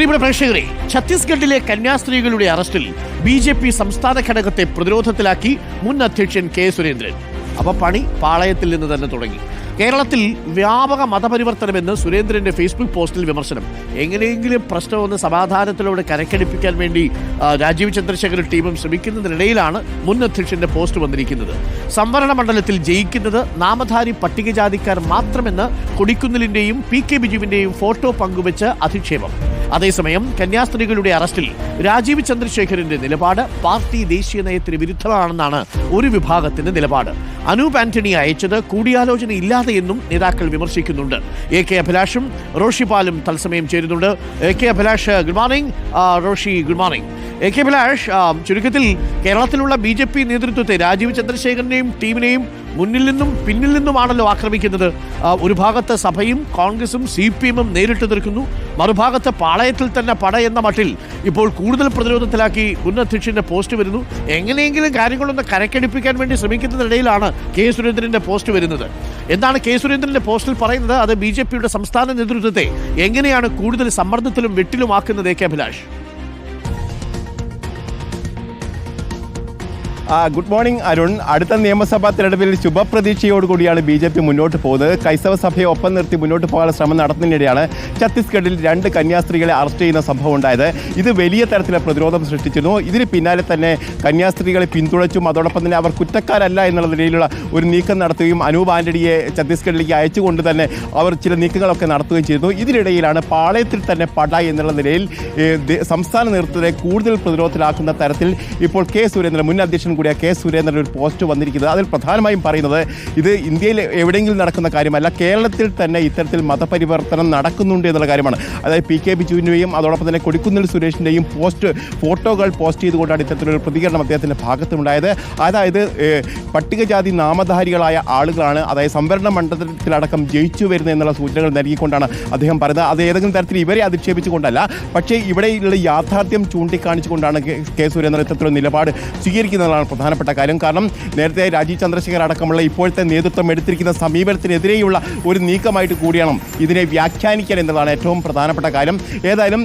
പ്രിയപ്പെട്ട പ്രേക്ഷകരെ ഛത്തീസ്ഗഡിലെ കന്യാസ്ത്രീകളുടെ അറസ്റ്റിൽ ബി ജെ പി സംസ്ഥാന ഘടകത്തെ പ്രതിരോധത്തിലാക്കി മുൻ അധ്യക്ഷൻ കെ സുരേന്ദ്രൻ. അപ്പൊ പണി പാളയത്തിൽ നിന്ന് തന്നെ തുടങ്ങി. കേരളത്തിൽ വ്യാപക മതപരിവർത്തനമെന്ന് സുരേന്ദ്രന്റെ ഫേസ്ബുക്ക് പോസ്റ്റിൽ വിമർശനം. എങ്ങനെയെങ്കിലും പ്രശ്നമൊന്ന് സമാധാനത്തിലൂടെ കരക്കടിപ്പിക്കാൻ വേണ്ടി രാജീവ് ചന്ദ്രശേഖർ ടീമും ശ്രമിക്കുന്നതിനിടയിലാണ് മുൻ അധ്യക്ഷന്റെ പോസ്റ്റ് വന്നിരിക്കുന്നത്. സംവരണ മണ്ഡലത്തിൽ ജയിക്കുന്നത് നാമധാരി പട്ടികജാതിക്കാർ മാത്രമെന്ന് കൊടിക്കുന്നിലിന്റെയും പി കെ ബിജുവിന്റെയും ഫോട്ടോ പങ്കുവച്ച് അധിക്ഷേപം. അതേസമയം കന്യാസ്ത്രീകളുടെ അറസ്റ്റിൽ രാജീവ് ചന്ദ്രശേഖരന്റെ നിലപാട് പാർട്ടി ദേശീയ നയത്തിന് വിരുദ്ധമാണെന്നാണ് ഒരു വിഭാഗത്തിന്റെ നിലപാട്. അനൂപ് ആന്റണി അയച്ചത് കൂടിയാലോചന ഇല്ലാതെയെന്നും നേതാക്കൾ വിമർശിക്കുന്നുണ്ട്. എ കെ അഭിലാഷും റോഷി പാലും തത്സമയം ചേരുന്നുണ്ട്. A K Abhilash good morning. Roshy good morning. A K Abhilash ചുരുക്കത്തിൽ കേരളത്തിലുള്ള ബി നേതൃത്വത്തെ രാജീവ് ചന്ദ്രശേഖരനെയും ടീമിനെയും മുന്നിൽ നിന്നും പിന്നിൽ നിന്നുമാണല്ലോ ആക്രമിക്കുന്നത്. ഒരു ഭാഗത്ത് സഭയും കോൺഗ്രസും സി പി എമ്മും നേരിട്ട് നിൽക്കുന്നു. മറുഭാഗത്ത് പാളയത്തിൽ തന്നെ പട എന്ന മട്ടിൽ ഇപ്പോൾ കൂടുതൽ പ്രതിരോധത്തിലാക്കി മുൻ പോസ്റ്റ് വരുന്നു. എങ്ങനെയെങ്കിലും കാര്യങ്ങളൊന്ന് കരക്കടിപ്പിക്കാൻ വേണ്ടി ശ്രമിക്കുന്നതിനിടയിലാണ് കെ സുരേന്ദ്രന്റെ പോസ്റ്റ് വരുന്നത്. എന്താണ് കെ സുരേന്ദ്രന്റെ പോസ്റ്റിൽ പറയുന്നത്? അത് ബി സംസ്ഥാന നേതൃത്വത്തെ എങ്ങനെയാണ് കൂടുതൽ സമ്മർദ്ദത്തിലും വെട്ടിലുമാക്കുന്നത് K Abhilash? Good morning Arun. അടുത്ത നിയമസഭാ തെരഞ്ഞെടുപ്പിൽ ശുഭപ്രതീക്ഷയോടുകൂടിയാണ് ബി ജെ പി മുന്നോട്ട് പോകുന്നത്. ക്രൈസ്തവ സഭയെ ഒപ്പം നിർത്തി മുന്നോട്ട് പോകാനുള്ള ശ്രമം നടത്തുന്നതിനിടെയാണ് ഛത്തീസ്ഗഡിൽ രണ്ട് കന്യാസ്ത്രീകളെ അറസ്റ്റ് ചെയ്യുന്ന സംഭവം ഉണ്ടായത്. ഇത് വലിയ തരത്തിലെ പ്രതിരോധം സൃഷ്ടിച്ചിരുന്നു. ഇതിന് പിന്നാലെ തന്നെ കന്യാസ്ത്രീകളെ പിന്തുണച്ചും അതോടൊപ്പം തന്നെ അവർ കുറ്റക്കാരല്ല എന്നുള്ള നിലയിലുള്ള ഒരു നീക്കം നടത്തുകയും അനൂപ് ആന്റണിയെ ഛത്തീസ്ഗഡിലേക്ക് അയച്ചുകൊണ്ട് തന്നെ അവർ ചില നീക്കങ്ങളൊക്കെ നടത്തുകയും ചെയ്തു ഇതിനിടയിലാണ് പാളയത്തിൽ തന്നെ പട എന്നുള്ള നിലയിൽ സംസ്ഥാന നേതൃത്വത്തെ കൂടുതൽ പ്രതിരോധത്തിലാക്കുന്ന തരത്തിൽ ഇപ്പോൾ കെ. സുരേന്ദ്രൻ മുൻ അധ്യക്ഷൻ കൂടിയ കെ സുരേന്ദ്രൻ ഒരു പോസ്റ്റ് വന്നിരിക്കുന്നത്. അതിൽ പ്രധാനമായും പറയുന്നത് ഇത് ഇന്ത്യയിൽ എവിടെയെങ്കിലും നടക്കുന്ന കാര്യമല്ല കേരളത്തിൽ തന്നെ ഇത്തരത്തിൽ മതപരിവർത്തനം നടക്കുന്നുണ്ട് എന്നുള്ള കാര്യമാണ്. അതായത് പി കെ ബിജുവിന്റെയും അതോടൊപ്പം തന്നെ കൊടിക്കുന്നിൽ സുരേഷിന്റെയും പോസ്റ്റ് ഫോട്ടോകൾ പോസ്റ്റ് ചെയ്തുകൊണ്ടാണ് ഇത്തരത്തിലൊരു പ്രതികരണം അദ്ദേഹത്തിന്റെ ഭാഗത്തുണ്ടായത് അതായത് പട്ടികജാതി നാമധാരികളായ ആളുകളാണ് അതായത് സംവരണ മണ്ഡലത്തിലടക്കം ജയിച്ചു വരുന്നത് എന്നുള്ള സൂചനകൾ നൽകിക്കൊണ്ടാണ് അദ്ദേഹം പറയുന്നത്. അത് ഏതെങ്കിലും തരത്തിൽ ഇവരെ അധിക്ഷേപിച്ചുകൊണ്ടല്ല പക്ഷേ ഇവിടെയുള്ള യാഥാർത്ഥ്യം ചൂണ്ടിക്കാണിച്ചുകൊണ്ടാണ് കെ- സുരേന്ദ്രൻ ഇത്തരത്തിലുള്ള നിലപാട് സ്വീകരിക്കുന്നതാണ് പ്രധാനപ്പെട്ട കാര്യം. കാരണം നേരത്തെ രാജീവ് ചന്ദ്രശേഖർ അടക്കമുള്ള ഇപ്പോഴത്തെ നേതൃത്വം എടുത്തിരിക്കുന്ന സമീപനത്തിനെതിരെയുള്ള ഒരു നീക്കമായിട്ട് കൂടിയാണ് ഇതിനെ വ്യാഖ്യാനിക്കാൻ എന്നതാണ് ഏറ്റവും പ്രധാനപ്പെട്ട കാര്യം. ഏതായാലും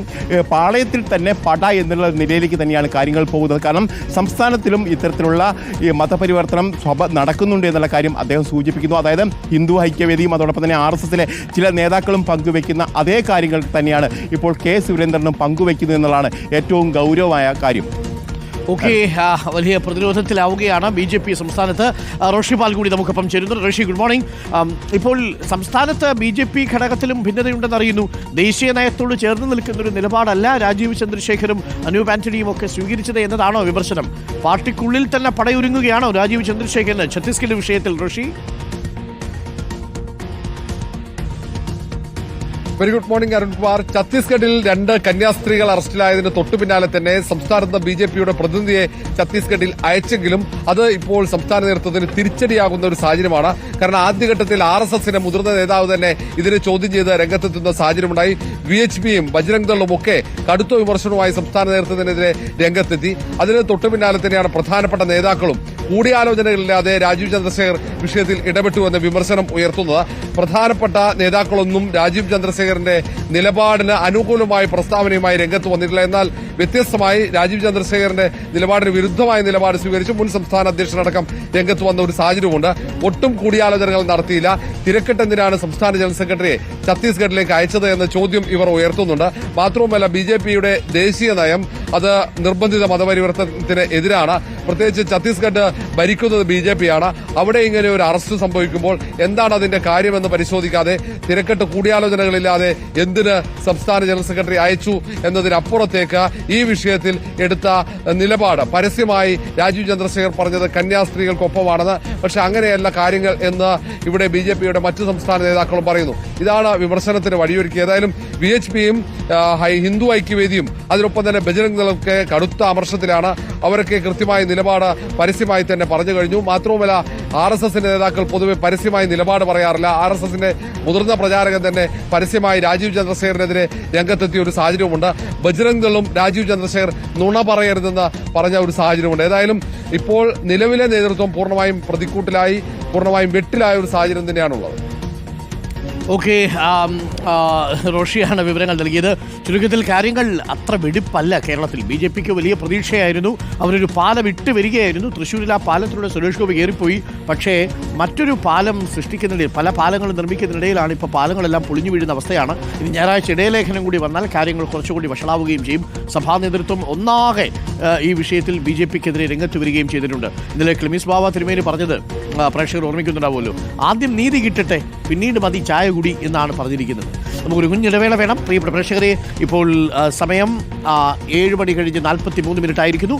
പാളയത്തിൽ തന്നെ പട എന്നുള്ള നിലയിലേക്ക് തന്നെയാണ് കാര്യങ്ങൾ പോകുന്നത്. കാരണം സംസ്ഥാനത്തിലും ഇത്തരത്തിലുള്ള ഈ മതപരിവർത്തനം സ്വഭ നടക്കുന്നുണ്ട് എന്നുള്ള കാര്യം അദ്ദേഹം സൂചിപ്പിക്കുന്നു. അതായത് ഹിന്ദു ഐക്യവേദിയും അതോടൊപ്പം തന്നെ ആർ എസ് എസിലെ ചില നേതാക്കളും പങ്കുവെക്കുന്ന അതേ കാര്യങ്ങൾ തന്നെയാണ് ഇപ്പോൾ കെ സുരേന്ദ്രനും പങ്കുവെക്കുന്നത് എന്നുള്ളതാണ് ഏറ്റവും ഗൗരവമായ കാര്യം. ഓക്കെ വലിയ പ്രതിരോധത്തിലാവുകയാണ് ബി ജെ പി സംസ്ഥാനത്ത്. റോഷി പാൽ കൂടി നമുക്കൊപ്പം ചേരുന്നു റോഷി ഗുഡ് മോർണിംഗ് ഇപ്പോൾ സംസ്ഥാനത്ത് ബി ജെ പി ഘടകത്തിലും ഭിന്നതയുണ്ടെന്ന് അറിയുന്നു. ദേശീയ നയത്തോട് ചേർന്ന് നിൽക്കുന്ന ഒരു നിലപാടല്ല രാജീവ് ചന്ദ്രശേഖരും അനൂപ് ആന്റണിയും ഒക്കെ സ്വീകരിച്ചത് എന്നതാണോ വിമർശനം? പാർട്ടിക്കുള്ളിൽ തന്നെ പടയൊരുങ്ങുകയാണോ രാജീവ് ചന്ദ്രശേഖരന്? ഛത്തീസ്ഗഡ് വിഷയത്തിൽ Roshy? Very good morning Arunkumar ഛത്തീസ്ഗഡിൽ രണ്ട് കന്യാസ്ത്രീകൾ അറസ്റ്റിലായതിന് തൊട്ടു പിന്നാലെ തന്നെ സംസ്ഥാനത്ത് ബി ജെ പിയുടെ പ്രതിനിധിയെ ഛത്തീസ്ഗഡിൽ അയച്ചെങ്കിലും അത് ഇപ്പോൾ സംസ്ഥാന നേതൃത്വത്തിന് തിരിച്ചടിയാകുന്ന ഒരു സാഹചര്യമാണ്. കാരണം ആദ്യഘട്ടത്തിൽ ആർ എസ് എസിന്റെ മുതിർന്ന നേതാവ് തന്നെ ഇതിനെ ചോദ്യം ചെയ്ത് രംഗത്തെത്തുന്ന സാഹചര്യമുണ്ടായി. വി എച്ച് പിയും ബജരംഗ് ദളും ഒക്കെ കടുത്ത വിമർശനവുമായി സംസ്ഥാന നേതൃത്വത്തിനെതിരെ രംഗത്തെത്തി. അതിന് തൊട്ടു പിന്നാലെ തന്നെയാണ് പ്രധാനപ്പെട്ട നേതാക്കളും കൂടിയാലോചനകളില്ലാതെ രാജീവ് ചന്ദ്രശേഖർ വിഷയത്തിൽ ഇടപെട്ടു എന്ന വിമർശനം ഉയർത്തുന്നത്. പ്രധാനപ്പെട്ട നേതാക്കളൊന്നും രാജീവ് ചന്ദ്രശേഖറിന്റെ നിലപാടിന് അനുകൂലമായ പ്രസ്താവനയുമായി രംഗത്ത് വന്നിട്ടില്ല. എന്നാൽ വ്യത്യസ്തമായി രാജീവ് ചന്ദ്രശേഖരന്റെ നിലപാടിന് വിരുദ്ധമായ നിലപാട് സ്വീകരിച്ച് മുൻ സംസ്ഥാന അധ്യക്ഷനടക്കം രംഗത്ത് വന്ന ഒരു സാഹചര്യമുണ്ട്. ഒട്ടും കൂടിയാലോചനകൾ നടത്തിയില്ല. തിരക്കെട്ടെന്തിനാണ് സംസ്ഥാന ജനറൽ സെക്രട്ടറിയെ ഛത്തീസ്ഗഡിലേക്ക് അയച്ചത് എന്ന ചോദ്യം ഇവർ ഉയർത്തുന്നുണ്ട്. മാത്രവുമല്ല ബി ദേശീയ നയം അത് നിർബന്ധിത മതപരിവർത്തനത്തിന് എതിരാണ്. പ്രത്യേകിച്ച് ഛത്തീസ്ഗഡ് ഭരിക്കുന്നത് ബി ജെ പിയാണ്. അവിടെ ഇങ്ങനെ ഒരു അറസ്റ്റ് സംഭവിക്കുമ്പോൾ എന്താണ് അതിന്റെ കാര്യമെന്ന് പരിശോധിക്കാതെ തിരക്കെട്ട് കൂടിയാലോചനകളില്ലാതെ എന്തിന് സംസ്ഥാന ജനറൽ സെക്രട്ടറി അയച്ചു എന്നതിനപ്പുറത്തേക്ക് ഈ വിഷയത്തിൽ എടുത്ത നിലപാട്. പരസ്യമായി രാജീവ് ചന്ദ്രശേഖർ പറഞ്ഞത് കന്യാസ്ത്രീകൾക്കൊപ്പമാണെന്ന്. പക്ഷെ അങ്ങനെയല്ല കാര്യങ്ങൾ എന്ന് ഇവിടെ ബി മറ്റു സംസ്ഥാന നേതാക്കളും പറയുന്നു. ഇതാണ് വിമർശനത്തിന് വഴിയൊരുക്കി. ഏതായാലും വി എച്ച് പിയും ഹിന്ദു ഐക്യവേദിയും അതിനൊപ്പം തന്നെ ബജരംഗ് ദളൊക്കെ കടുത്ത അമർഷത്തിലാണ്. അവരൊക്കെ കൃത്യമായ നിലപാട് പരസ്യമായി തന്നെ പറഞ്ഞു കഴിഞ്ഞു. മാത്രവുമല്ല ആർ എസ് എസിന്റെ നേതാക്കൾ പൊതുവെ പരസ്യമായി നിലപാട് പറയാറില്ല. ആർ എസ് എസിന്റെ മുതിർന്ന പ്രചാരകൻ തന്നെ പരസ്യമായി രാജീവ് ചന്ദ്രശേഖരനെതിരെ രംഗത്തെത്തിയ ഒരു സാഹചര്യമുണ്ട് ബജരംഗ് ദളും രാജീവ് ചന്ദ്രശേഖർ നുണ പറയരുതെന്ന് പറഞ്ഞ ഒരു സാഹചര്യമുണ്ട് ഏതായാലും ഇപ്പോൾ നിലവിലെ നേതൃത്വം പൂർണമായും പ്രതിക്കൂട്ടിലായി പൂർണമായും വെട്ടിലായ ഒരു സാഹചര്യം തന്നെയാണുള്ളത്. ഓക്കെ റോഷിയാണ് വിവരങ്ങൾ നൽകിയത്. ചുരുക്കത്തിൽ കാര്യങ്ങൾ അത്ര വെടിപ്പല്ല കേരളത്തിൽ. ബി ജെ പിക്ക് വലിയ പ്രതീക്ഷയായിരുന്നു. അവരൊരു പാലം ഇട്ട് വരികയായിരുന്നു. തൃശ്ശൂരിൽ ആ പാലത്തിലൂടെ സുരേഷ് ഗോപി കയറിപ്പോയി പക്ഷേ മറ്റൊരു പാലം സൃഷ്ടിക്കുന്നതിനിടയിൽ പല പാലങ്ങളും നിർമ്മിക്കുന്നതിനിടയിലാണ് ഇപ്പോൾ പാലങ്ങളെല്ലാം പൊളിഞ്ഞു വീഴുന്ന അവസ്ഥയാണ്. ഇനി ഞായറാഴ്ച ഇടയലേഖനം കൂടി വന്നാൽ കാര്യങ്ങൾ കുറച്ചുകൂടി വഷളാവുകയും ചെയ്യും. സഭാ നേതൃത്വം ഒന്നാകെ ഈ വിഷയത്തിൽ ബി ജെ പിക്കെതിരെ രംഗത്ത് വരികയും ചെയ്തിട്ടുണ്ട്. ഇന്നലെ ക്ലിമിസ് ബാബ തിരുമേനി പറഞ്ഞത് പ്രേക്ഷകർ ഓർമ്മിക്കുന്നുണ്ടാവുമല്ലോ. ആദ്യം നീതി കിട്ടട്ടെ പിന്നീട് മതി ചായ കുടി എന്നാണ് പറഞ്ഞിരിക്കുന്നത്. നമുക്കൊരു കുഞ്ഞിടവേള വേണം. പ്രിയപ്പെട്ട പ്രേക്ഷകരെ ഇപ്പോൾ സമയം ഏഴ് മണി കഴിഞ്ഞ് നാൽപ്പത്തി മൂന്ന് മിനിറ്റ് ആയിരിക്കുന്നു